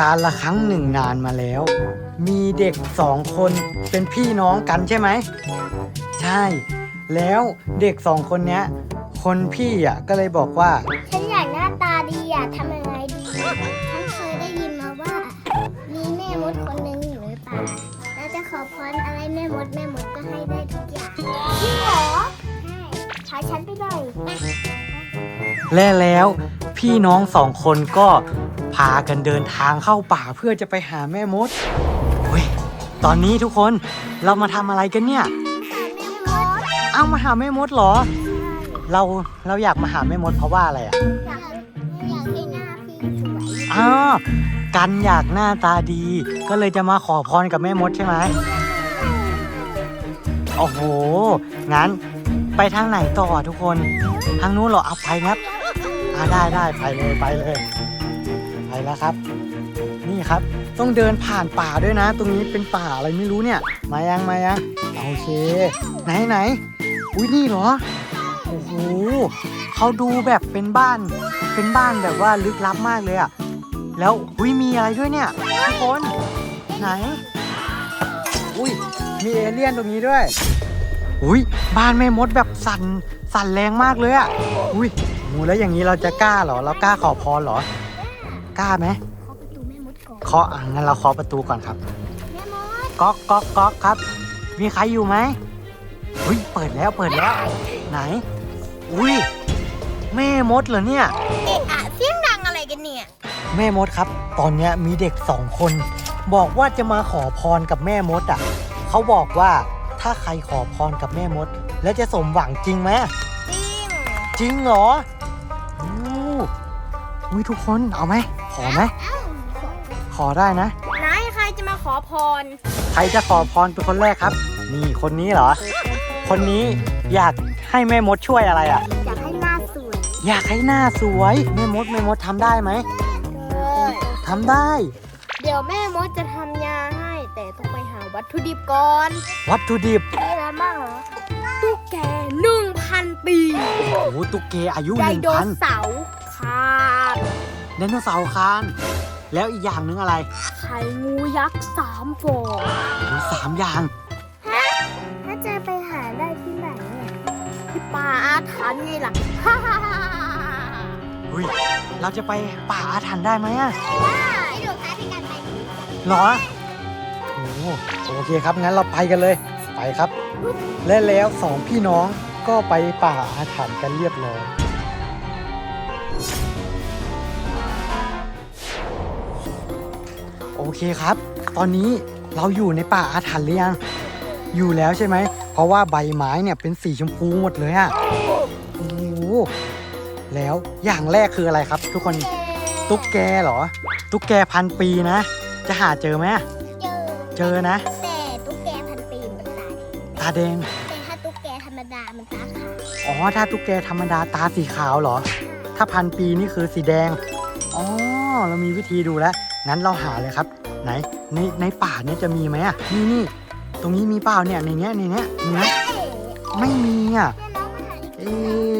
การละครั้งหนึ่งนานมาแล้ว มีเด็กสองคนเป็นพี่น้องกันใช่ไหม ใช่ แล้วเด็กสองคนเนี้ย คนพี่อะก็เลยบอกว่า ฉันอยากหน้าตาดีอะทำยังไงดี ฉันเคยได้ยินมาว่า มีแม่มดคนหนึ่งอยู่ในป่าแล้วจะขอพรอะไรแม่มดแม่มดก็ให้ได้ทุกอย่างจริงเหรอ ใช่พาฉันไปหน่อย และแล้วพี่น้องสองคนก็พากันเดินทางเข้าป่าเพื่อจะไปหาแม่มดเฮ้ยตอนนี้ทุกคนเรามาทำอะไรกันเนี่ยแม่มดเอ้ามาหาแม่มดเหรอ เราเราอยากมาหาแม่มดเพราะว่าอะไรอะอยากอยากให้หน้าพี่สวยอ้าวกันอยากหน้าตาดี ก็เลยจะมาขอพรกับแม่มดใช่ไหมโอ้โห งั้นไปทางไหนต่อทุกคน ทางนู้นเหรอเอาไปครับ อ่าได้ได้ไปเลยไปเลย ไปแล้วครับ นี่ครับต้องเดินผ่านป่าด้วยนะ ตรงนี้เป็นป่าอะไรไม่รู้เนี่ย มายังมายังโอเค ไหนไหนอุ้ยนี่เหรอโอ้โหเขาดูแบบเป็นบ้าน เป็นบ้านแบบว่าลึกลับมากเลยอะแล้วอุ้ยมีอะไรด้วยเนี่ยทุกคนไหนอุ้ยมีเอเลี่ยนตรงนี้ด้วยอุ้ยบ้านแม่มดแบบสั่นสั่นแรงมากเลยอะอุ้ย โหแล้วอย่างนี้เราจะกล้าเหรอ เรากล้าขอพรเหรอ กล้าไหมเขาประตูแม่มดก่อนเคาะอะงั้นเราเคาะประตูก่อนครับ แม่มดก๊อกก๊อกก๊อกครับ มีใครอยู่ไหมอุ้ยเปิดแล้วเปิดแล้ว ไหน อุ้ยแม่มดเหรอเนี่ย เอะอะเสียงดังอะไรกันเนี่ยแม่มดครับ ตอนเนี้ยมีเด็กสองคน บอกว่าจะมาขอพรกับแม่มดอะเขาบอกว่าถ้าใครขอพรกับแม่มด แล้วจะสมหวังจริงไหมจริงจริงเหรออู้ อุ้ยทุกคนเอาไหมขอไหมขอได้นะนายใครจะมาขอพร ใครจะขอพรเป็นคนแรกครับ นี่คนนี้เหรอ คนนี้อยากให้แม่มดช่วยอะไรอะ อยากให้หน้าสวย อยากให้หน้าสวยแม่มดแม่มดทำได้ไหมทำได้ เดี๋ยวแม่มดจะทำยาให้ แต่ต้องไปหาวัตถุดิบก่อน วัตถุดิบมีอะไรบ้างเหรอตุ๊กแกหนึ่งพันปีโอ้โหตุ๊กเกอายุไดหนึ่งโนพันเสาร์ ขาดไดโนเสาร์คานแล้วอีกอย่างหนึงอะไรไข่งูยักษ์สามฟองโอ้โหสามอย่าง ถ้าจะไปหาได้ที่ไหนเนี่ยที่ป่าอาถรรพ์ไงล่ะ ฮ่าฮ่าฮ่าอุ้ยเราจะไปป่าอาถรรพ์ได้ไหมอะได้ดูค่ะที่การไปเหรอโอ้โหโอเคครับงั้นเราไปกันเลย ไปครับ และแล้วสองพี่น้องก็ไปป่าอาถรรพ์กันเรียบร้อย โอเคครับ ตอนนี้เราอยู่ในป่าอาถรรพ์หรือยัง อยู่แล้วใช่ไหม เพราะว่าใบไม้เนี่ยเป็นสีชมพูหมดเลยอะโอ้โหแล้วอย่างแรกคืออะไรครับ ทุกคน ตุ๊กแกเหรอ ตุ๊กแกพันปีนะ จะหาเจอไหมเจอเจอนะ แต่ตุ๊กแกพันปีมันตายตาแดงแต่ถ้าตุ๊กแกธรรมดามันตาขาว อ๋อ ถ้าตุ๊กแกธรรมดาตาสีขาวเหรอ ถ้าพันปีนี่คือสีแดงอ๋อเรามีวิธีดูแล้ว งั้นเราหาเลยครับ ไหนในในป่าเนี่ยจะมีไหมอะนี่นี่ตรงนี้มีเปล่าเนี่ยในเนี้ยในเนี้ยมีไหมไม่มีอะเอะ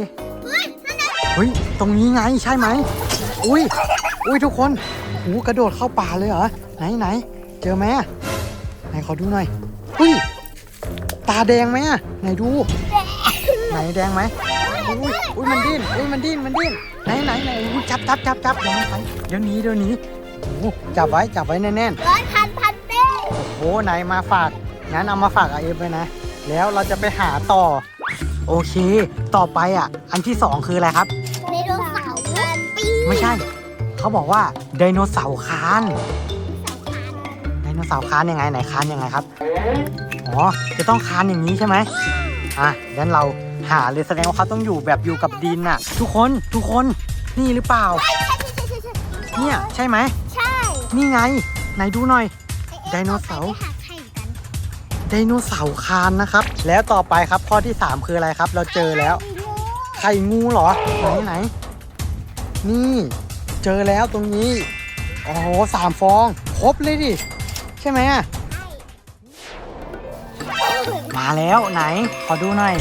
เฮ้ยตรงนี้ไงใช่ไหมอุ้ยอุ้ยทุกคนโหูกระโดดเข้าป่าเลยเหรอไหนไหนเจอไหมอะไหนขอดูหน่อยอุ้ยตาแดงไหมอะไหนดู ไหนแดงไหม อุ้ยอุ้ยมันดิ้นอุ้ยมันดิ้นมันดิ้นไหนไหนไหนอุ้ยจับจับจับจับเดี๋ยวมันไปเดี๋ยวหนี้เดี๋ยวหนี้โอ้โหจับไว้จับไว้แน่นร้อยพันพันปีๆโอ้โหไหนมาฝากงั้นเอามาฝากอาเอฟไว้นะ แล้วเราจะไปหาต่อ โอเค ต่อไปอะ อันที่สองคืออะไรครับ ไดโนเสาร์พันปีไม่ใช่ เขาบอกว่าไดโนเสาร์คานไดโนเสาร์คานยังไงไหนคานยังไงครับ อ๋อ จะต้องคานอย่างนี้ใช่ไหม อะงั้นเราหาเลยแสดงว่าเขาต้องอยู่แบบอยู่กับดินน่ะ ทุกคนทุกคนนี่หรือเปล่า เนี่ยใช่ไหมใช่นี่ไง ไหนดูหน่อย ไดโนเสาร์ ไปหาไข่กันไดโนเสาร์คานนะครับ แล้วต่อไปครับข้อที่ 3 คืออะไรครับ เราเจอแล้ว ไข่งูเหรอไหนไหนนี่ เจอแล้วตรงนี้ โอ้โหสามฟอง ครบเลยดิ ใช่ไหมอะ มาแล้วไหน ขอดูหน่อย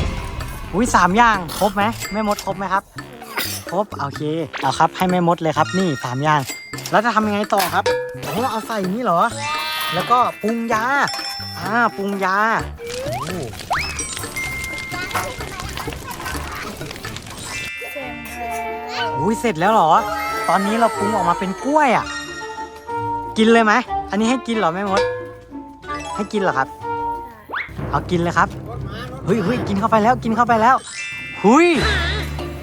อุ้ยสามอย่างครบไหมแม่มดครบไหมครับ ครบโอเคเอาครับให้แม่มดเลยครับนี่สามอย่าง แล้วจะทำยังไงต่อครับโอ้เอาใส่นี่เหรอ แล้วก็ปรุงยาอ่าปรุงยาโอ้เสร็จแล้วอุ้ยเสร็จแล้วเหรอ ตอนนี้เราปรุงออกมาเป็นกล้วยอะ กินเลยไหม อันนี้ให้กินเหรอแม่มด ให้กินเหรอครับ เอากินเลยครับเฮ้ยเฮ้ยกินเข้าไปแล้วกินเข้าไปแล้วหุย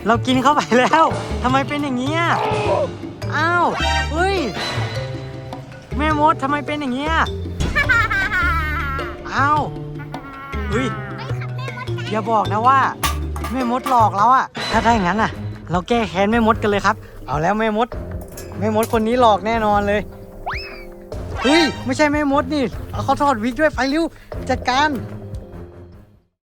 เรากินเข้าไปแล้วทำไมเป็นอย่างนี้ยอ้าวเฮ้ยแม่มดทำไมเป็นอย่างนี้ยอ้าวเฮ้ยอย่าบอกนะว่าแม่มดหลอกเราอะถ้าได้อย่างนั้นอะเราแก้แค้นแม่มดกันเลยครับ เอาแล้วแม่มดแม่มดคนนี้หลอกแน่นอนเลย เฮ้ย ไม่ใช่แม่มดนี่เอาเขาถอดวิกด้วยไปเร็วจัดการ